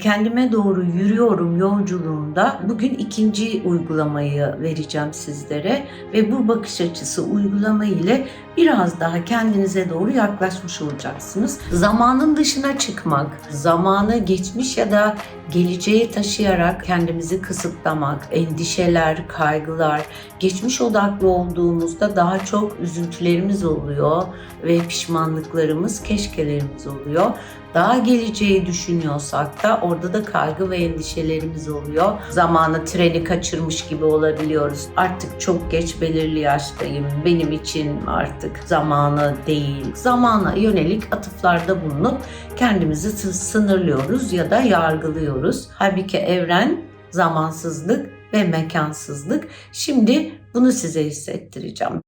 Kendime doğru yürüyorum yolculuğunda bugün ikinci uygulamayı vereceğim sizlere ve bu bakış açısı uygulama ile biraz daha kendinize doğru yaklaşmış olacaksınız. Zamanın dışına çıkmak, zamanı geçmiş ya da geleceğe taşıyarak kendimizi kısıtlamak, endişeler, kaygılar, geçmiş odaklı olduğumuzda daha çok üzüntülerimiz oluyor ve pişmanlıklarımız, keşkelerimiz oluyor. Daha geleceği düşünüyorsak da orada da kaygı ve endişelerimiz oluyor. Zamanı treni kaçırmış gibi olabiliyoruz. Artık çok geç belirli yaştayım. Benim için artık zamanı değil. Zamana yönelik atıflarda bulunup kendimizi sı- sınırlıyoruz ya da yargılıyoruz. Halbuki evren zamansızlık ve mekansızlık. Şimdi bunu size hissettireceğim.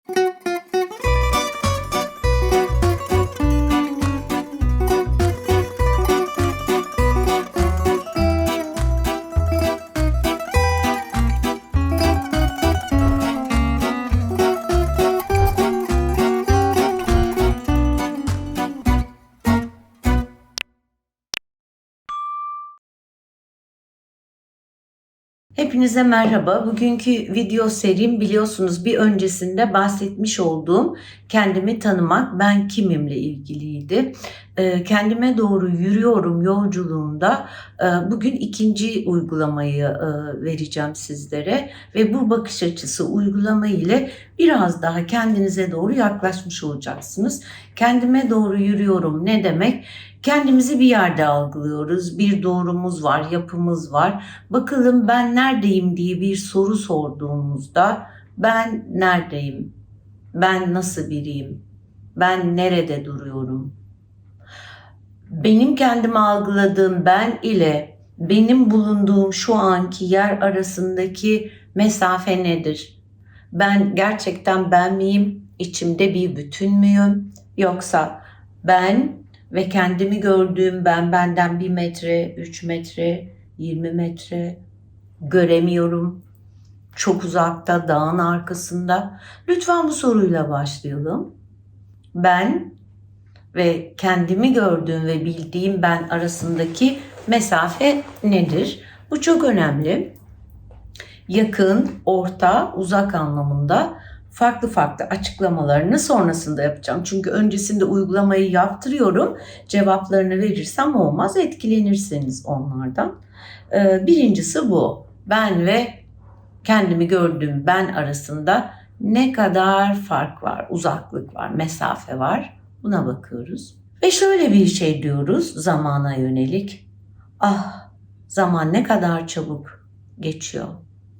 Hepinize merhaba. Bugünkü video serim biliyorsunuz bir öncesinde bahsetmiş olduğum kendimi tanımak, ben kimimle ilgiliydi. Ee, Kendime doğru yürüyorum yolculuğunda e, bugün ikinci uygulamayı e, vereceğim sizlere ve bu bakış açısı uygulama ile biraz daha kendinize doğru yaklaşmış olacaksınız. Kendime doğru yürüyorum ne demek? Kendimizi bir yerde algılıyoruz. Bir doğrumuz var, yapımız var. Bakalım ben neredeyim diye bir soru sorduğumuzda ben neredeyim? Ben nasıl biriyim? Ben nerede duruyorum? Benim kendimi algıladığım ben ile benim bulunduğum şu anki yer arasındaki mesafe nedir? Ben gerçekten ben miyim? İçimde bir bütün müyüm? Yoksa ben ve kendimi gördüğüm ben benden bir metre, üç metre, 20 metre göremiyorum. Çok uzakta, dağın arkasında. Lütfen bu soruyla başlayalım. Ben ve kendimi gördüğüm ve bildiğim ben arasındaki mesafe nedir? Bu çok önemli. Yakın, orta, uzak anlamında farklı farklı açıklamalarını sonrasında yapacağım. Çünkü öncesinde uygulamayı yaptırıyorum. Cevaplarını verirsem olmaz. Etkilenirseniz onlardan. Ee, Birincisi bu. Ben ve kendimi gördüğüm ben arasında ne kadar fark var, uzaklık var, mesafe var. Buna bakıyoruz. Ve şöyle bir şey diyoruz zamana yönelik. Ah zaman ne kadar çabuk geçiyor.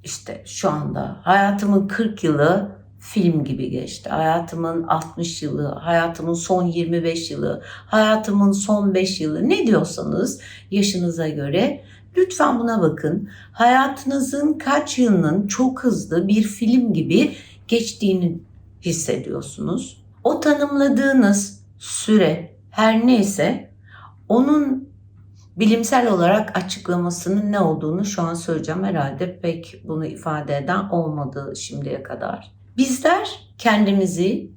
İşte şu anda hayatımın 40 yılı film gibi geçti. Hayatımın 60 yılı, hayatımın son 25 yılı, hayatımın son 5 yılı ne diyorsanız yaşınıza göre lütfen buna bakın. Hayatınızın kaç yılının çok hızlı bir film gibi geçtiğini hissediyorsunuz. O tanımladığınız süre her neyse onun bilimsel olarak açıklamasının ne olduğunu şu an söyleyeceğim. Herhalde pek bunu ifade eden olmadı şimdiye kadar. Bizler kendimizi,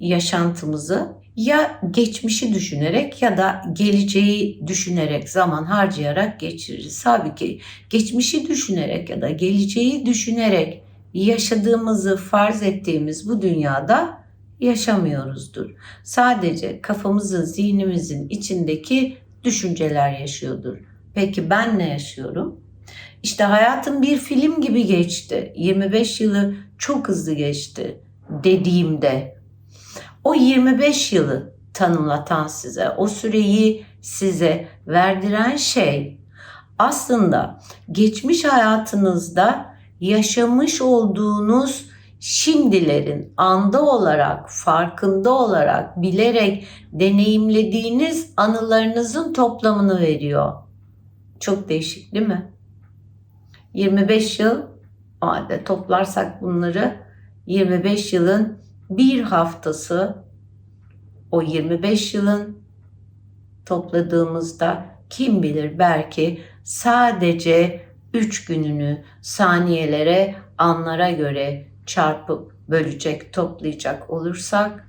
yaşantımızı ya geçmişi düşünerek ya da geleceği düşünerek zaman harcayarak geçiririz. Halbuki geçmişi düşünerek ya da geleceği düşünerek yaşadığımızı farz ettiğimiz bu dünyada yaşamıyoruzdur. Sadece kafamızın, zihnimizin içindeki düşünceler yaşıyordur. Peki ben ne yaşıyorum? İşte hayatım bir film gibi geçti. 25 yılı çok hızlı geçti dediğimde o 25 yılı tanımlatan size, o süreyi size verdiren şey aslında geçmiş hayatınızda yaşamış olduğunuz şimdilerin anda olarak, farkında olarak, bilerek deneyimlediğiniz anılarınızın toplamını veriyor. Çok değişik değil mi? 25 yıl o halde toplarsak bunları 25 yılın bir haftası o 25 yılın topladığımızda kim bilir belki sadece 3 gününü saniyelere, anlara göre çarpıp bölecek, toplayacak olursak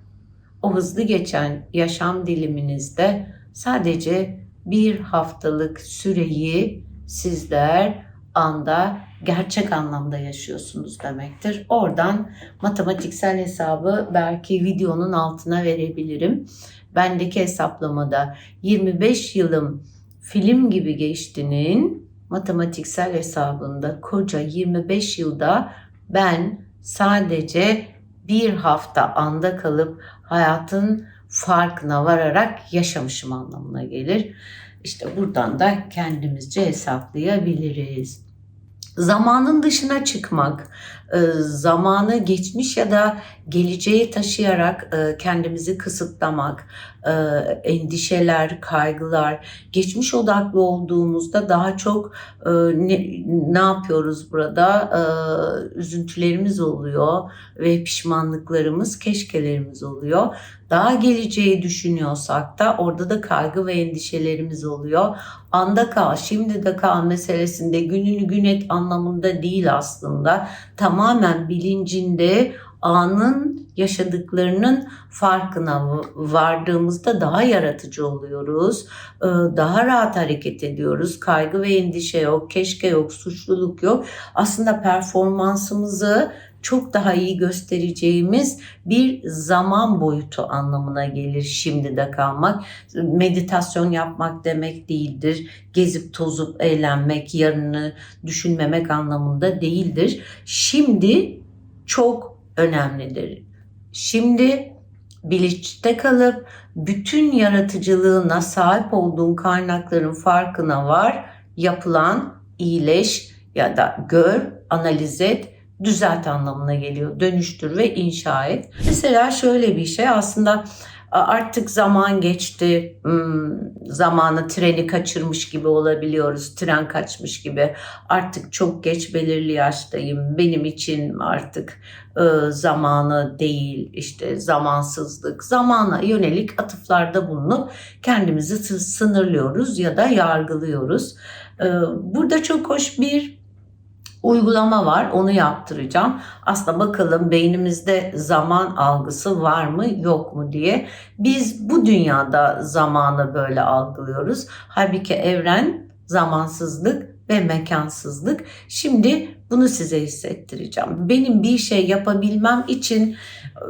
o hızlı geçen yaşam diliminizde sadece bir haftalık süreyi sizler anda gerçek anlamda yaşıyorsunuz demektir. Oradan matematiksel hesabı belki videonun altına verebilirim. Bendeki hesaplamada 25 yılım film gibi geçtiğinin matematiksel hesabında koca 25 yılda ben sadece bir hafta anda kalıp hayatın farkına vararak yaşamışım anlamına gelir. İşte buradan da kendimizce hesaplayabiliriz. Zamanın dışına çıkmak, zamanı geçmiş ya da geleceğe taşıyarak e, kendimizi kısıtlamak, e, endişeler, kaygılar, geçmiş odaklı olduğumuzda daha çok ne, ne yapıyoruz burada? Üzüntülerimiz oluyor ve pişmanlıklarımız, keşkelerimiz oluyor. Daha geleceği düşünüyorsak da orada da kaygı ve endişelerimiz oluyor. Anda kal, şimdi de kal meselesinde gününü gün et anlamında değil aslında. Tamamen bilincinde anın yaşadıklarının farkına vardığımızda daha yaratıcı oluyoruz. Daha rahat hareket ediyoruz. Kaygı ve endişe yok, keşke yok, suçluluk yok. Aslında performansımızı çok daha iyi göstereceğimiz bir zaman boyutu anlamına gelir şimdi de kalmak. Meditasyon yapmak demek değildir. Gezip tozup eğlenmek, yarını düşünmemek anlamında değildir. Şimdi çok önemlidir. Şimdi bilinçte kalıp bütün yaratıcılığına sahip olduğun kaynakların farkına var, yapılan iyileş ya da gör, analiz et düzelt anlamına geliyor. Dönüştür ve inşa et. Mesela şöyle bir şey aslında artık zaman geçti. Hmm, zamanı treni kaçırmış gibi olabiliyoruz. Tren kaçmış gibi. Artık çok geç belirli yaştayım. Benim için artık e, zamanı değil işte zamansızlık. Zamana yönelik atıflarda bulunup kendimizi sınırlıyoruz ya da yargılıyoruz. E, burada çok hoş bir uygulama var. Onu yaptıracağım. Aslında bakalım beynimizde zaman algısı var mı yok mu diye. Biz bu dünyada zamanı böyle algılıyoruz. Halbuki evren zamansızlık ve mekansızlık. Şimdi bunu size hissettireceğim. Benim bir şey yapabilmem için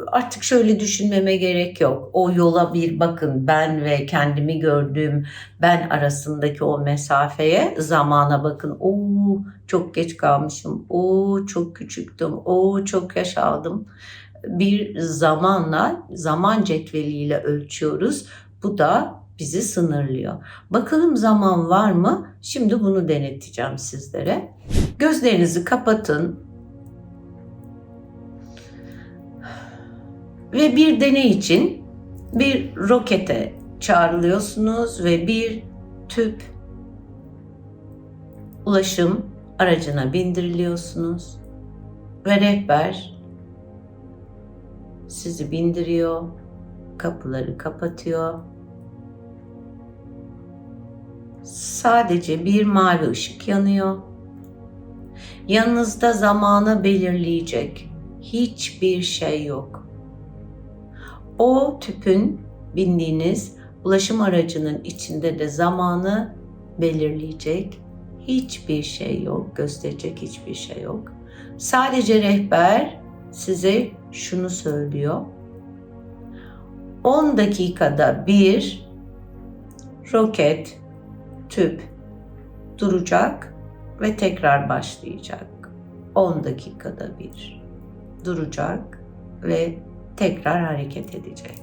artık şöyle düşünmeme gerek yok. O yola bir bakın ben ve kendimi gördüğüm ben arasındaki o mesafeye zamana bakın. Oo çok geç kalmışım. Oo çok küçüktüm. Oo çok yaş aldım. Bir zamanla zaman cetveliyle ölçüyoruz. Bu da bizi sınırlıyor. Bakalım zaman var mı? Şimdi bunu deneteceğim sizlere. Gözlerinizi kapatın. Ve bir deney için bir rokete çağrılıyorsunuz ve bir tüp ulaşım aracına bindiriliyorsunuz ve rehber sizi bindiriyor, kapıları kapatıyor sadece bir mavi ışık yanıyor. Yanınızda zamanı belirleyecek hiçbir şey yok. O tüpün bindiğiniz ulaşım aracının içinde de zamanı belirleyecek hiçbir şey yok, gösterecek hiçbir şey yok. Sadece rehber size şunu söylüyor. 10 dakikada bir roket tüp duracak ve tekrar başlayacak. 10 dakikada bir duracak ve tekrar hareket edecek.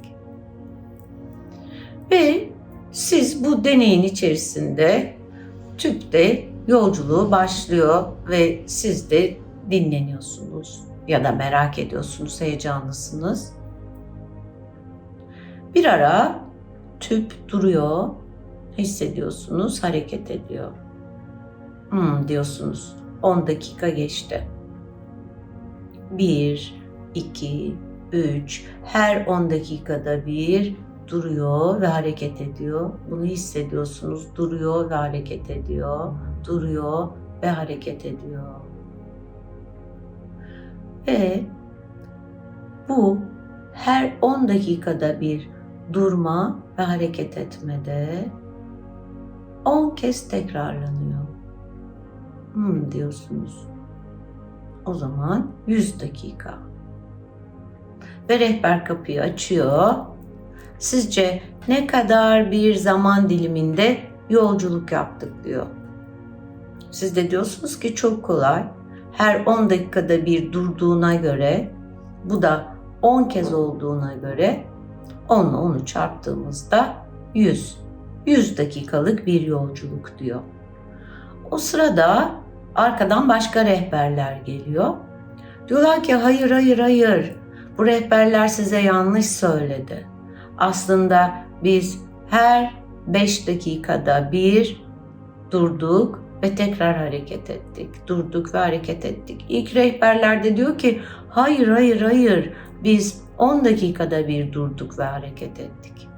Ve siz bu deneyin içerisinde tüpte yolculuğu başlıyor ve siz de dinleniyorsunuz ya da merak ediyorsunuz, heyecanlısınız. Bir ara tüp duruyor hissediyorsunuz, hareket ediyor. Hmm diyorsunuz. 10 dakika geçti. 1, 2, 3, her 10 dakikada bir duruyor ve hareket ediyor. Bunu hissediyorsunuz. Duruyor ve hareket ediyor. Duruyor ve hareket ediyor. Ve bu her 10 dakikada bir durma ve hareket etmede 10 kez tekrarlanıyor. Hmm diyorsunuz. O zaman 100 dakika. Ve rehber kapıyı açıyor. Sizce ne kadar bir zaman diliminde yolculuk yaptık diyor. Siz de diyorsunuz ki çok kolay. Her 10 dakikada bir durduğuna göre bu da 10 kez olduğuna göre 10 ile 10'u çarptığımızda 100. 100 dakikalık bir yolculuk diyor. O sırada arkadan başka rehberler geliyor. Diyorlar ki hayır hayır hayır bu rehberler size yanlış söyledi. Aslında biz her 5 dakikada bir durduk ve tekrar hareket ettik. Durduk ve hareket ettik. İlk rehberler de diyor ki hayır hayır hayır biz 10 dakikada bir durduk ve hareket ettik.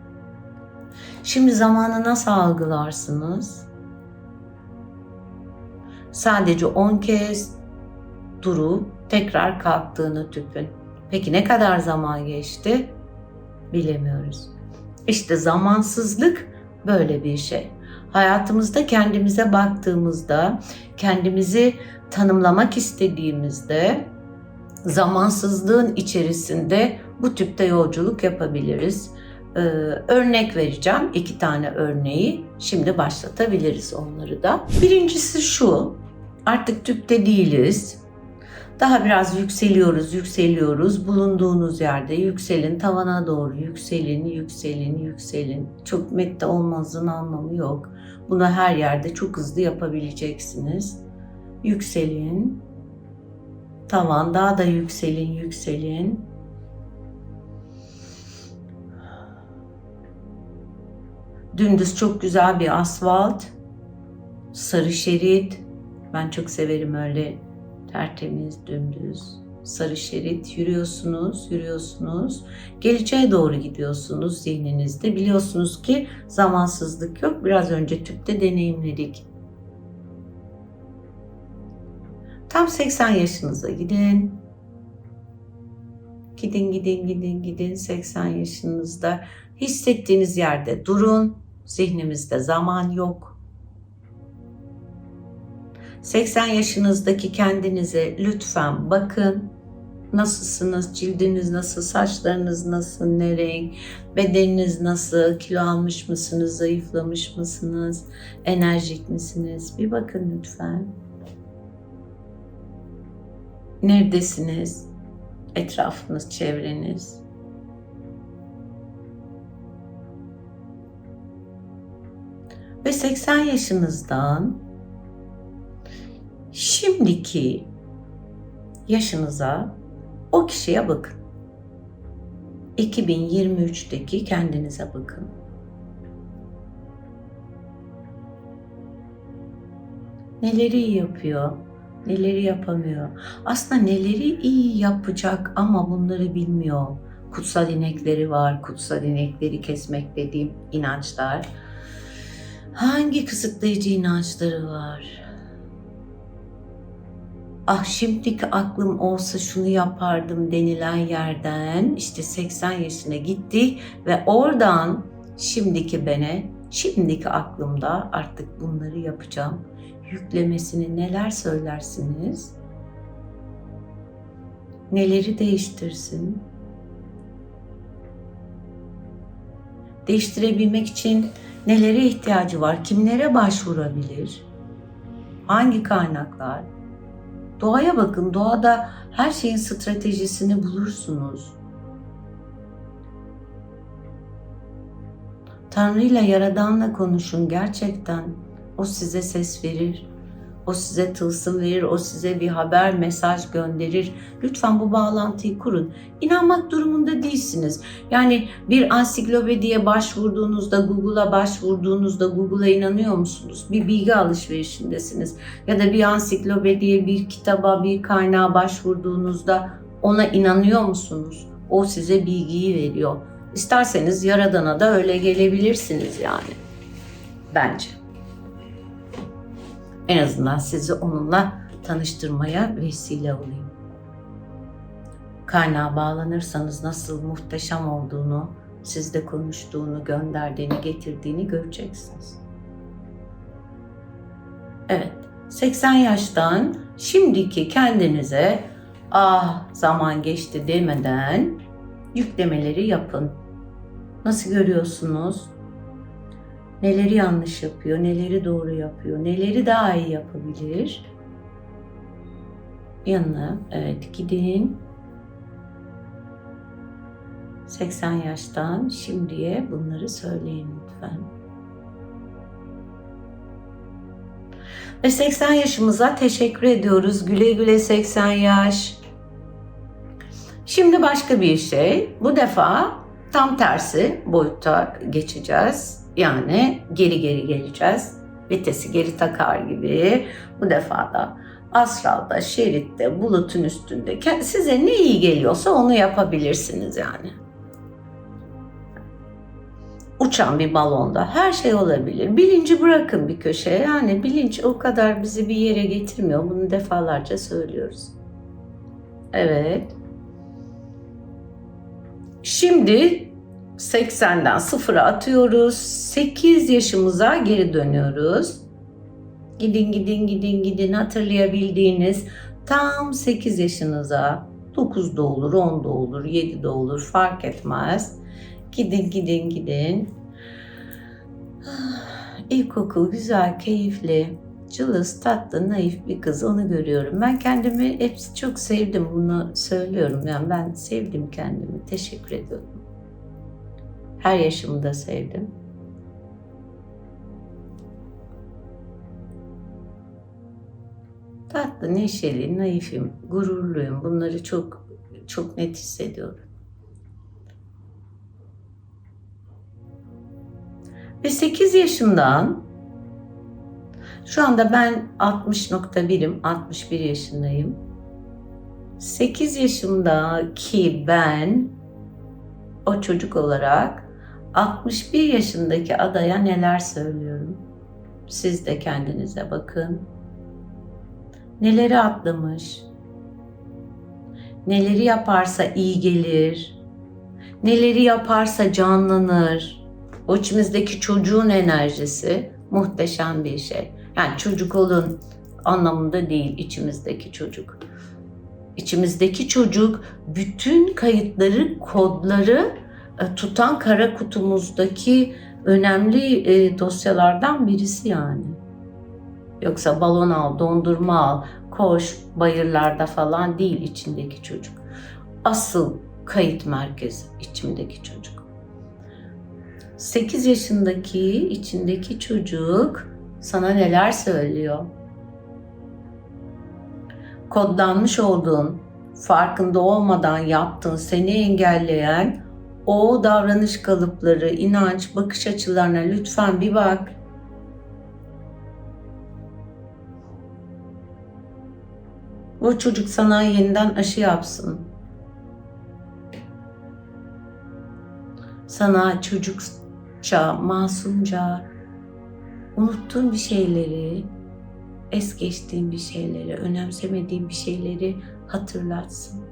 Şimdi zamanı nasıl algılarsınız? Sadece 10 kez durup tekrar kalktığını tüpün. Peki ne kadar zaman geçti? Bilemiyoruz. İşte zamansızlık böyle bir şey. Hayatımızda kendimize baktığımızda, kendimizi tanımlamak istediğimizde zamansızlığın içerisinde bu tüpte yolculuk yapabiliriz. Ee, örnek vereceğim. iki tane örneği. Şimdi başlatabiliriz onları da. Birincisi şu. Artık tüpte değiliz. Daha biraz yükseliyoruz, yükseliyoruz. Bulunduğunuz yerde yükselin, tavana doğru yükselin, yükselin, yükselin. Çok mette olmanızın anlamı yok. Bunu her yerde çok hızlı yapabileceksiniz. Yükselin. Tavan daha da yükselin, yükselin. Dümdüz çok güzel bir asfalt. Sarı şerit. Ben çok severim öyle tertemiz, dümdüz, sarı şerit yürüyorsunuz, yürüyorsunuz. Geleceğe doğru gidiyorsunuz zihninizde. Biliyorsunuz ki zamansızlık yok. Biraz önce tüpte deneyimledik. Tam 80 yaşınıza gidin. Gidin, gidin, gidin, gidin 80 yaşınızda. Hissettiğiniz yerde durun. Zihnimizde zaman yok 80 yaşınızdaki kendinize lütfen bakın. Nasılsınız? Cildiniz nasıl? Saçlarınız nasıl? Ne renk? Bedeniniz nasıl? Kilo almış mısınız? Zayıflamış mısınız? Enerjik misiniz? Bir bakın lütfen. Neredesiniz? Etrafınız, çevreniz. Ve 80 yaşınızdan şimdiki yaşınıza o kişiye bakın. 2023'teki kendinize bakın. Neleri yapıyor, neleri yapamıyor. Aslında neleri iyi yapacak ama bunları bilmiyor. Kutsal inekleri var, kutsal inekleri kesmek dediğim inançlar. Hangi kısıtlayıcı inançları var? Ah şimdiki aklım olsa şunu yapardım denilen yerden işte 80 yaşına gitti ve oradan şimdiki bene, şimdiki aklımda artık bunları yapacağım yüklemesini neler söylersiniz? Neleri değiştirsin? Değiştirebilmek için nelere ihtiyacı var? Kimlere başvurabilir? Hangi kaynaklar? Doğaya bakın. Doğada her şeyin stratejisini bulursunuz. Tanrı ile Yaradan'la konuşun gerçekten. O size ses verir. O size tılsım verir, o size bir haber, mesaj gönderir. Lütfen bu bağlantıyı kurun. İnanmak durumunda değilsiniz. Yani bir ansiklopediye başvurduğunuzda, Google'a başvurduğunuzda Google'a inanıyor musunuz? Bir bilgi alışverişindesiniz. Ya da bir ansiklopediye, bir kitaba, bir kaynağa başvurduğunuzda ona inanıyor musunuz? O size bilgiyi veriyor. İsterseniz Yaradan'a da öyle gelebilirsiniz yani. Bence. En azından sizi onunla tanıştırmaya vesile olayım. Kaynağa bağlanırsanız nasıl muhteşem olduğunu, sizde konuştuğunu, gönderdiğini, getirdiğini göreceksiniz. Evet, 80 yaştan şimdiki kendinize ah zaman geçti demeden yüklemeleri yapın. Nasıl görüyorsunuz? Neleri yanlış yapıyor, neleri doğru yapıyor, neleri daha iyi yapabilir? Yanına evet gidin. 80 yaştan şimdiye bunları söyleyin lütfen. Ve 80 yaşımıza teşekkür ediyoruz. Güle güle 80 yaş. Şimdi başka bir şey. Bu defa tam tersi boyutta geçeceğiz. Yani geri geri geleceğiz. Vitesi geri takar gibi. Bu defa da astralda, şeritte, bulutun üstünde size ne iyi geliyorsa onu yapabilirsiniz yani. Uçan bir balonda her şey olabilir. Bilinci bırakın bir köşeye. Yani bilinç o kadar bizi bir yere getirmiyor. Bunu defalarca söylüyoruz. Evet. Şimdi 80'den sıfıra atıyoruz. 8 yaşımıza geri dönüyoruz. Gidin gidin gidin gidin hatırlayabildiğiniz tam 8 yaşınıza 9 da olur, 10 da olur, 7 de olur fark etmez. Gidin gidin gidin. Ah, İlkokul güzel, keyifli, cılız, tatlı, naif bir kız onu görüyorum. Ben kendimi hepsi çok sevdim bunu söylüyorum. Yani ben sevdim kendimi. Teşekkür ediyorum. Her yaşımda sevdim. Tatlı, neşeli, naifim, gururluyum. Bunları çok çok net hissediyorum. Ve 8 yaşından şu anda ben 60.1'im, 61 yaşındayım. 8 yaşımdaki ben o çocuk olarak 61 yaşındaki adaya neler söylüyorum? Siz de kendinize bakın. Neleri atlamış? Neleri yaparsa iyi gelir? Neleri yaparsa canlanır? O içimizdeki çocuğun enerjisi muhteşem bir şey. Yani çocuk olun anlamında değil içimizdeki çocuk. İçimizdeki çocuk bütün kayıtları, kodları tutan kara kutumuzdaki önemli e, dosyalardan birisi yani. Yoksa balon al, dondurma al, koş bayırlarda falan değil içindeki çocuk. Asıl kayıt merkezi içimdeki çocuk. 8 yaşındaki içindeki çocuk sana neler söylüyor? Kodlanmış olduğun, farkında olmadan yaptığın, seni engelleyen o davranış kalıpları, inanç, bakış açılarına lütfen bir bak. O çocuk sana yeniden aşı yapsın. Sana çocukça, masumca unuttuğun bir şeyleri, es geçtiğin bir şeyleri, önemsemediğin bir şeyleri hatırlatsın.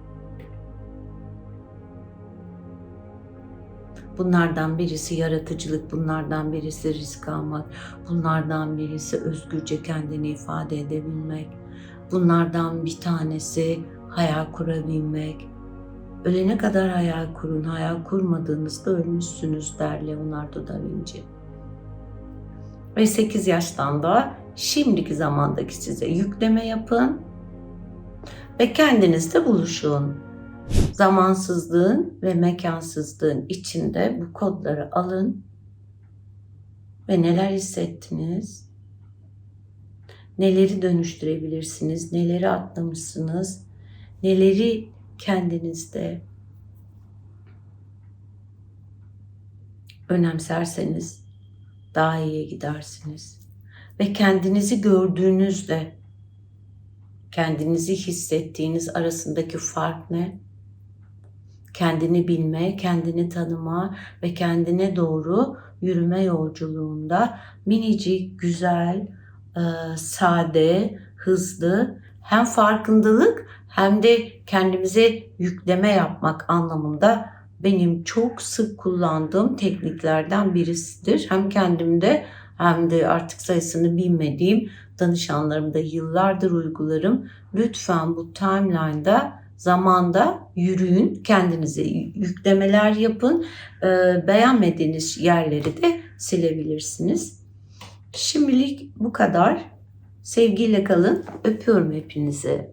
Bunlardan birisi yaratıcılık, bunlardan birisi risk almak, bunlardan birisi özgürce kendini ifade edebilmek, bunlardan bir tanesi hayal kurabilmek. Ölene kadar hayal kurun, hayal kurmadığınızda ölmüşsünüz der Leonardo da Vinci. Ve 8 yaştan da şimdiki zamandaki size yükleme yapın ve kendinizle buluşun zamansızlığın ve mekansızlığın içinde bu kodları alın ve neler hissettiniz? Neleri dönüştürebilirsiniz? Neleri atlamışsınız? Neleri kendinizde önemserseniz daha iyiye gidersiniz. Ve kendinizi gördüğünüzde kendinizi hissettiğiniz arasındaki fark ne? Kendini bilme, kendini tanıma ve kendine doğru yürüme yolculuğunda minicik, güzel, e, sade, hızlı hem farkındalık hem de kendimize yükleme yapmak anlamında benim çok sık kullandığım tekniklerden birisidir. Hem kendimde hem de artık sayısını bilmediğim danışanlarım da yıllardır uygularım. Lütfen bu timeline'da zamanda yürüyün, kendinize yüklemeler yapın. Ee, beğenmediğiniz yerleri de silebilirsiniz. Şimdilik bu kadar. Sevgiyle kalın. Öpüyorum hepinizi.